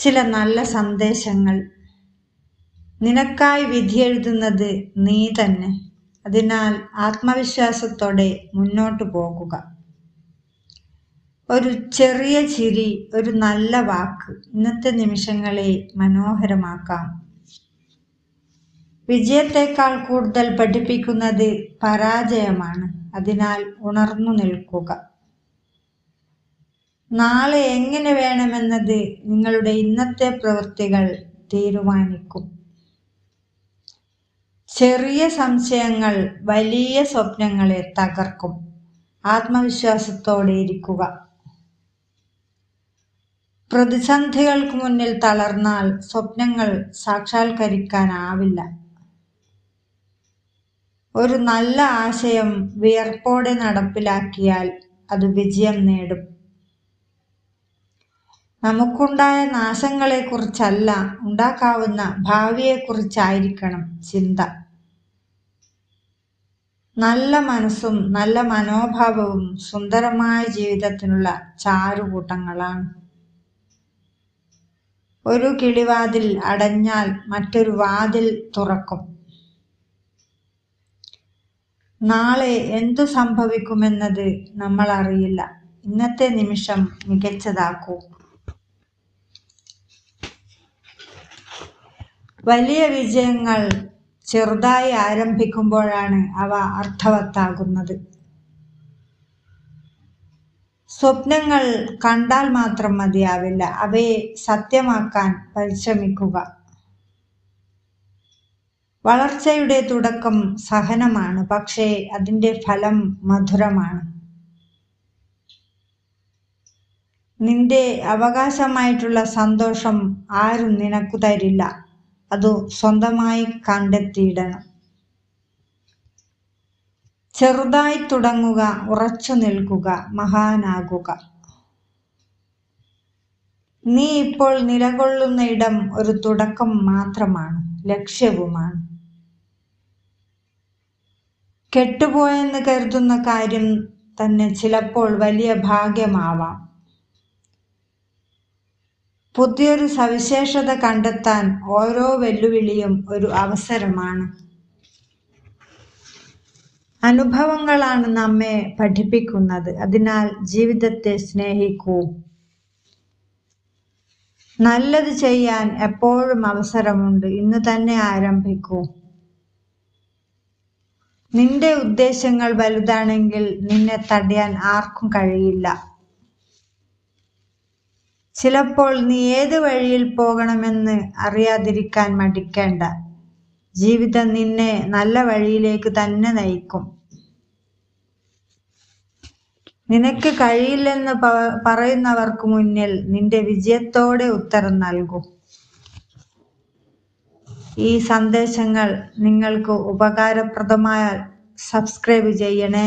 ചില നല്ല സന്ദേശങ്ങൾ. നിനക്കായി വിധിയെഴുതുന്നത് നീ തന്നെ. അതിനാൽ ആത്മവിശ്വാസത്തോടെ മുന്നോട്ട് പോകുക. ഒരു ചെറിയ ചിരി ഒരു നല്ല വാക്ക് ഇന്നത്തെ നിമിഷങ്ങളെ മനോഹരമാക്കാം. വിജയത്തെക്കാൾ കൂടുതൽ പഠിപ്പിക്കുന്നത് പരാജയമാണ്. അതിനാൽ ഉണർന്നു നിൽക്കുക. നാളെ എങ്ങനെ വേണമെന്നത് നിങ്ങളുടെ ഇന്നത്തെ പ്രവൃത്തികൾ തീരുമാനിക്കും. ചെറിയ സംശയങ്ങൾ വലിയ സ്വപ്നങ്ങളെ തകർക്കും. ആത്മവിശ്വാസത്തോടെ ഇരിക്കുക. പ്രതിസന്ധികൾക്ക് മുന്നിൽ തളർന്നാൽ സ്വപ്നങ്ങൾ സാക്ഷാത്കരിക്കാനാവില്ല. ഒരു നല്ല ആശയം വിയർപ്പോടെ നടപ്പിലാക്കിയാൽ അത് വിജയം നേടും. നമുക്കുണ്ടായ നാശങ്ങളെക്കുറിച്ചല്ല ഉണ്ടാക്കാവുന്ന ഭാവിയെക്കുറിച്ചായിരിക്കണം ചിന്ത. നല്ല മനസ്സും നല്ല മനോഭാവവും സുന്ദരമായ ജീവിതത്തിനുള്ള ചാരുകൂട്ടങ്ങളാണ്. ഒരു കിളിവാതിൽ അടഞ്ഞാൽ മറ്റൊരു വാതിൽ തുറക്കും. നാളെ എന്തു സംഭവിക്കുമെന്നത് നമ്മൾ അറിയില്ല ഇന്നത്തെ നിമിഷം മികച്ചതാക്കൂ. വലിയ വിജയങ്ങൾ ചെറുതായി ആരംഭിക്കുമ്പോഴാണ് അവ അർത്ഥവത്താകുന്നത്. സ്വപ്നങ്ങൾ കണ്ടാൽ മാത്രം മതിയാവില്ല. അവയെ സത്യമാക്കാൻ പരിശ്രമിക്കുക. വളർച്ചയുടെ തുടക്കം സഹനമാണ് പക്ഷേ അതിന്റെ ഫലം മധുരമാണ്. നിന്റെ അവകാശമായിട്ടുള്ള സന്തോഷം ആരും നിനക്കു തരില്ല. അത് സ്വന്തമായി കണ്ടെത്തിയിടണം. ചെറുതായി തുടങ്ങുക ഉറച്ചു നിൽക്കുക മഹാനാകുക. നീ ഇപ്പോൾ നിലകൊള്ളുന്ന ഇടം ഒരു തുടക്കം മാത്രമാണ് ലക്ഷ്യവുമാണ്. കെട്ടുപോയെന്ന് കരുതുന്ന കാര്യം തന്നെ ചിലപ്പോൾ വലിയ ഭാഗ്യമാവാം. പുതിയൊരു സവിശേഷത കണ്ടെത്താൻ ഓരോ വെല്ലുവിളിയും ഒരു അവസരമാണ്. അനുഭവങ്ങളാണ് നമ്മെ പഠിപ്പിക്കുന്നത്. അതിനാൽ ജീവിതത്തെ സ്നേഹിക്കൂ. നല്ലത് ചെയ്യാൻ എപ്പോഴും അവസരമുണ്ട്. ഇന്ന് തന്നെ ആരംഭിക്കൂ. നിന്റെ ഉദ്ദേശങ്ങൾ വലുതാണെങ്കിൽ നിന്നെ തടയാൻ ആർക്കും കഴിയില്ല. ചിലപ്പോൾ നീ ഏത് വഴിയിൽ പോകണമെന്ന് അറിയാതിരിക്കാൻ മടിക്കേണ്ട. ജീവിതം നിന്നെ നല്ല വഴിയിലേക്ക് തന്നെ നയിക്കും. നിനക്ക് കഴിയില്ലെന്ന് പറയുന്നവർക്ക് മുന്നിൽ നിന്റെ വിജയത്തോടെ ഉത്തരം നൽകും. ഈ സന്ദേശങ്ങൾ നിങ്ങൾക്ക് ഉപകാരപ്രദമായാൽ സബ്സ്ക്രൈബ് ചെയ്യണേ.